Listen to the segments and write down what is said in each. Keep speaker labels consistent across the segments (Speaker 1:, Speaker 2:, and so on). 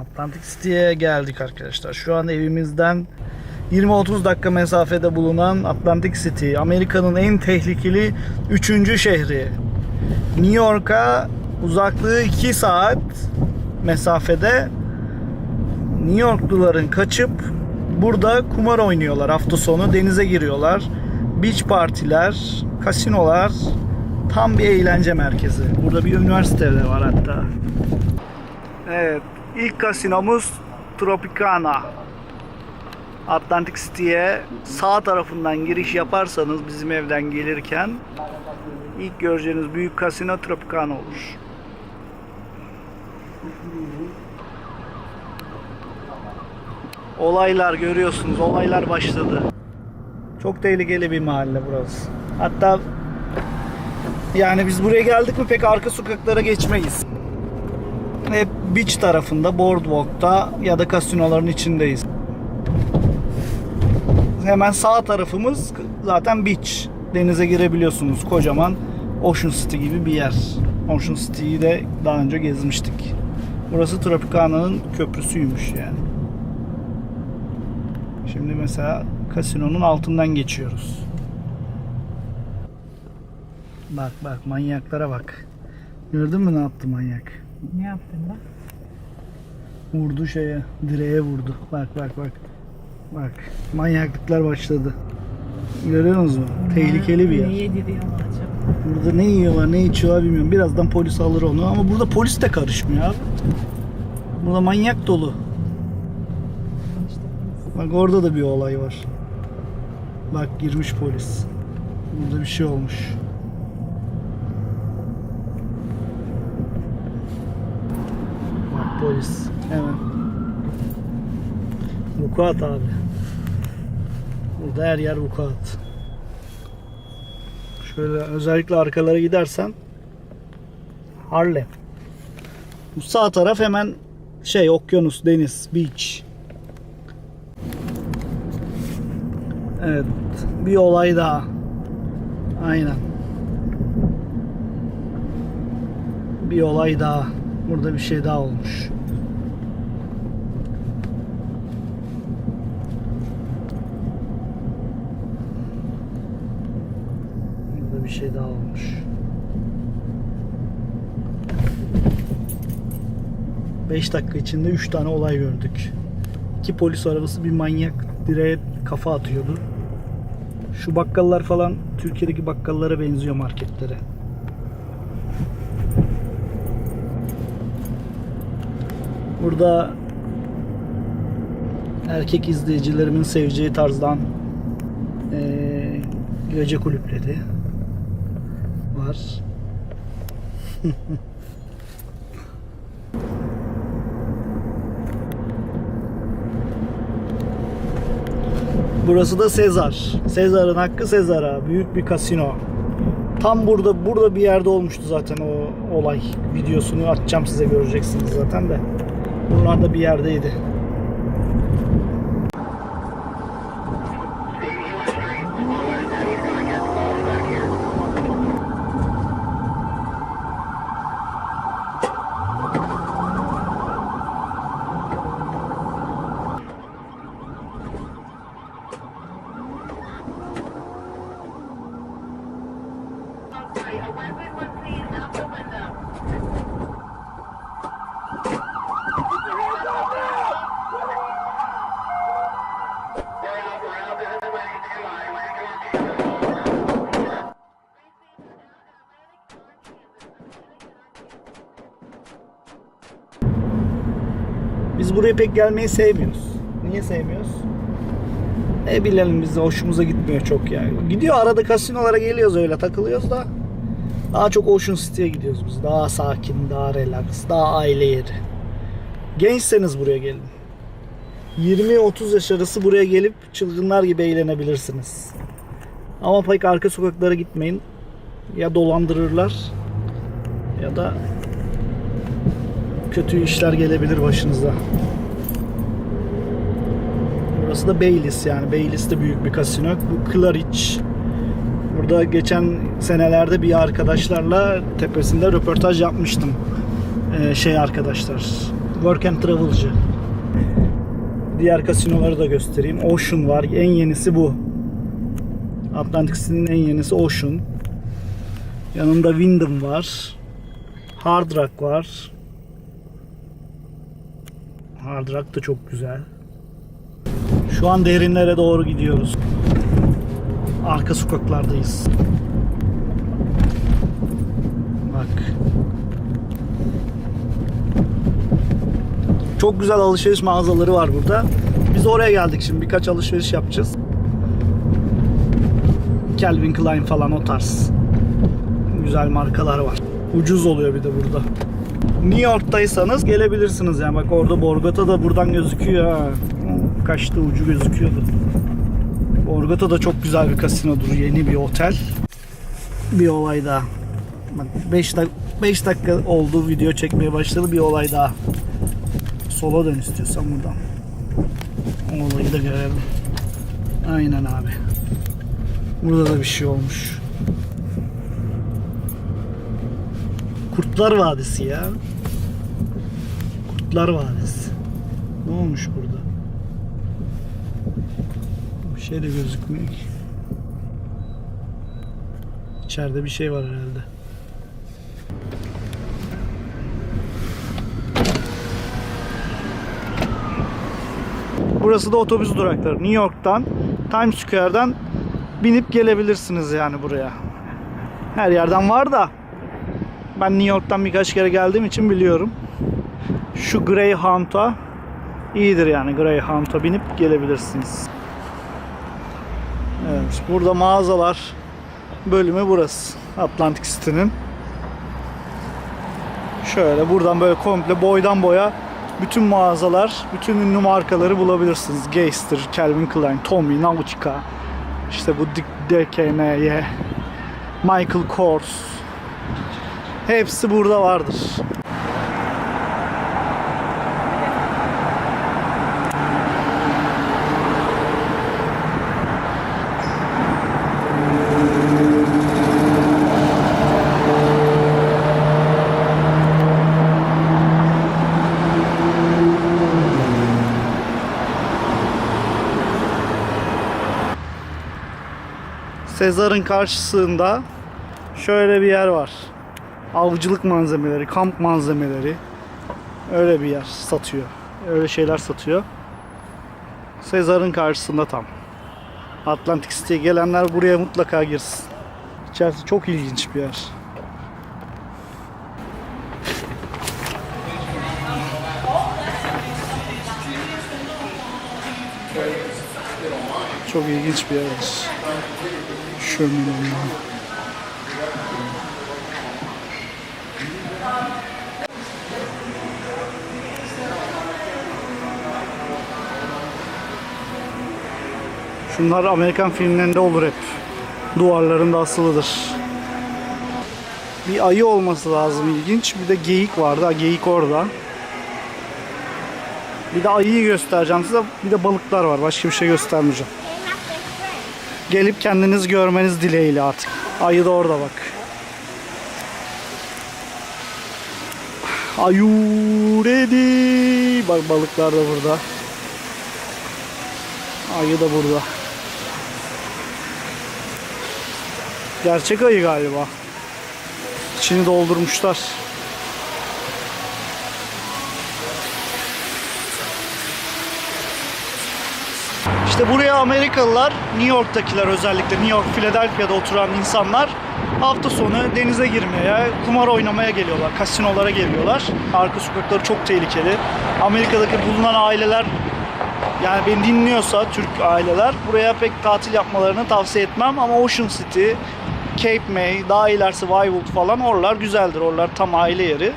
Speaker 1: Atlantic City'ye geldik arkadaşlar. Şu an evimizden 20-30 dakika mesafede bulunan Atlantic City, Amerika'nın en tehlikeli 3. şehri. New York'a uzaklığı 2 saat mesafede New Yorkluların kaçıp burada kumar oynuyorlar hafta sonu denize giriyorlar. Beach partiler, kasinolar tam bir eğlence merkezi. Burada bir üniversite de var hatta. Evet, ilk kasinomuz Tropicana. Atlantic City'ye sağ tarafından giriş yaparsanız bizim evden gelirken ilk göreceğiniz büyük kasino Tropicana olur. Olaylar görüyorsunuz, olaylar başladı. Çok tehlikeli bir mahalle burası. Hatta yani biz buraya geldik mi pek arka sokaklara geçmeyiz. Beach tarafında, boardwalk'ta ya da kasinoların içindeyiz. Hemen sağ tarafımız zaten beach. Denize girebiliyorsunuz. Kocaman Ocean City gibi bir yer. Ocean City'yi de daha önce gezmiştik. Burası Tropicana'nın köprüsüymüş yani. Şimdi mesela kasinonun altından geçiyoruz. Bak bak manyaklara bak. Gördün mü ne yaptı manyak?
Speaker 2: Ne yaptın lan?
Speaker 1: Vurdu şeye, direğe vurdu. Bak bak bak. Bak manyaklıklar başladı. Görüyor musunuz? Tehlikeli bir yer.
Speaker 2: Ne yediriyorlar acaba?
Speaker 1: Burada ne yiyorlar ne içiyorlar bilmiyorum. Birazdan polis alır onu ama burada polis de karışmıyor abi. Burada manyak dolu. Bak orada da bir olay var. Bak girmiş polis. Burada bir şey olmuş. Bak polis. Hemen. Vukuat abi. Burada her yer vukuat. Şöyle özellikle arkalara gidersen Harlem. Bu sağ taraf hemen şey okyanus, deniz, beach. Evet. Bir olay daha. Aynen. Bir olay daha. Burada bir şey daha olmuş. 5 dakika içinde 3 tane olay gördük. İki polis arabası bir manyak direğe kafa atıyordu. Şu bakkallar falan Türkiye'deki bakkallara benziyor marketlere. Burada erkek izleyicilerimin seveceği tarzdan ee, gece kulüpleri var. Burası da Sezar. Sezar'ın hakkı Sezar'a. Büyük bir kasino. Tam burada burada bir yerde olmuştu zaten o olay. Videosunu atacağım size göreceksiniz zaten de. Buralarda bir yerdeydi. Biz buraya pek gelmeyi sevmiyoruz. Niye sevmiyoruz? Ne bilelim biz de hoşumuza gitmiyor çok yani. Gidiyor arada kasinolara geliyoruz öyle takılıyoruz da. Daha çok Ocean City'ye gidiyoruz biz. Daha sakin, daha relax, daha aile yeri. Gençseniz buraya gelin. 20-30 yaş arası buraya gelip çılgınlar gibi eğlenebilirsiniz. Ama pek arka sokaklara gitmeyin. Ya dolandırırlar ya da kötü işler gelebilir başınıza. Burası da Baileys yani. Baileys de büyük bir kasino. Bu Claridge. Burada geçen senelerde bir arkadaşlarla tepesinde röportaj yapmıştım. Ee, şey arkadaşlar. Work and Travel'cı. Diğer kasinoları da göstereyim. Ocean var. En yenisi bu. Atlantic City'nin en yenisi Ocean. Yanında Wyndham var. Hard Rock var. Hard Rock da çok güzel. Şu an derinlere doğru gidiyoruz. Arka sokaklardayız. Bak. Çok güzel alışveriş mağazaları var burada. Biz oraya geldik şimdi. Birkaç alışveriş yapacağız. Calvin Klein falan o tarz. Güzel markalar var. Ucuz oluyor bir de burada. New York'taysanız gelebilirsiniz yani. Bak orada Borgata da buradan gözüküyor ha. Kaçtı ucu gözüküyordu. Borgata da çok güzel bir kasinodur. Yeni bir otel. Bir olay daha. Bak 5 dak 5 dakika oldu video çekmeye başladı bir olay daha. Sola dön istiyorsan buradan. O olayı da görelim. Aynen abi. Burada da bir şey olmuş. Kurtlar Vadisi ya. Kurtlar Vadisi. Ne olmuş burada? Bir şey de gözükmüyor ki. İçeride bir şey var herhalde. Burası da otobüs durakları. New York'tan, Times Square'dan binip gelebilirsiniz yani buraya. Her yerden var da ben New York'tan birkaç kere geldiğim için biliyorum. Şu Greyhound'a iyidir yani Greyhound'a binip gelebilirsiniz. Evet, burada mağazalar bölümü burası. Atlantic City'nin. Şöyle buradan böyle komple boydan boya bütün mağazalar, bütün ünlü markaları bulabilirsiniz. Geister, Calvin Klein, Tommy, Nautica, işte bu DKNY, Michael Kors. Hepsi burada vardır. Sezar'ın karşısında şöyle bir yer var. Avcılık malzemeleri, kamp malzemeleri. Öyle bir yer satıyor. Öyle şeyler satıyor. Sezar'ın karşısında tam. Atlantic City'ye gelenler buraya mutlaka girsin. İçerisi çok ilginç bir yer. Çok ilginç bir yerdir. Şömine. Şunlar Amerikan filmlerinde olur hep. Duvarlarında asılıdır. Bir ayı olması lazım ilginç. Bir de geyik vardı. Geyik orada. Bir de ayıyı göstereceğim size. Bir de balıklar var. Başka bir şey göstermeyeceğim. Gelip kendiniz görmeniz dileğiyle artık. Ayı da orada bak. Are you ready? Bak balıklar da burada. Ayı da burada. Gerçek ayı galiba. İçini doldurmuşlar. İşte buraya Amerikalılar, New York'takiler özellikle New York, Philadelphia'da oturan insanlar hafta sonu denize girmeye, kumar oynamaya geliyorlar, kasinolara geliyorlar. Arka sokakları çok tehlikeli. Amerika'daki bulunan aileler yani beni dinliyorsa Türk aileler buraya pek tatil yapmalarını tavsiye etmem ama Ocean City, Cape May, daha ilerisi Wildwood falan oralar güzeldir. Oralar tam aile yeri.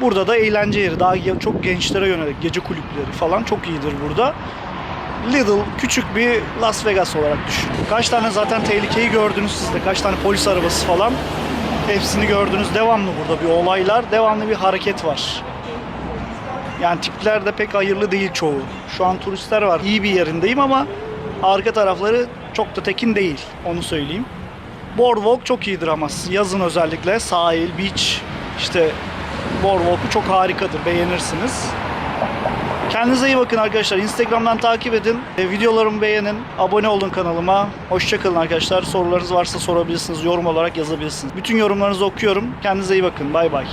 Speaker 1: Burada da eğlence yeri. Daha çok gençlere yönelik gece kulüpleri falan çok iyidir burada. Little küçük bir Las Vegas olarak düşün. Kaç tane zaten tehlikeyi gördünüz siz de. Kaç tane polis arabası falan. Hepsini gördünüz. Devamlı burada bir olaylar, devamlı bir hareket var. Yani tipler de pek hayırlı değil çoğu. Şu an turistler var. İyi bir yerindeyim ama arka tarafları çok da tekin değil. Onu söyleyeyim. Boardwalk çok iyidir ama yazın özellikle sahil, beach işte Boardwalk'u çok harikadır. Beğenirsiniz. Kendinize iyi bakın arkadaşlar. Instagram'dan takip edin. Videolarımı beğenin. Abone olun kanalıma. Hoşçakalın arkadaşlar. Sorularınız varsa sorabilirsiniz. Yorum olarak yazabilirsiniz. Bütün yorumlarınızı okuyorum. Kendinize iyi bakın. Bay bay.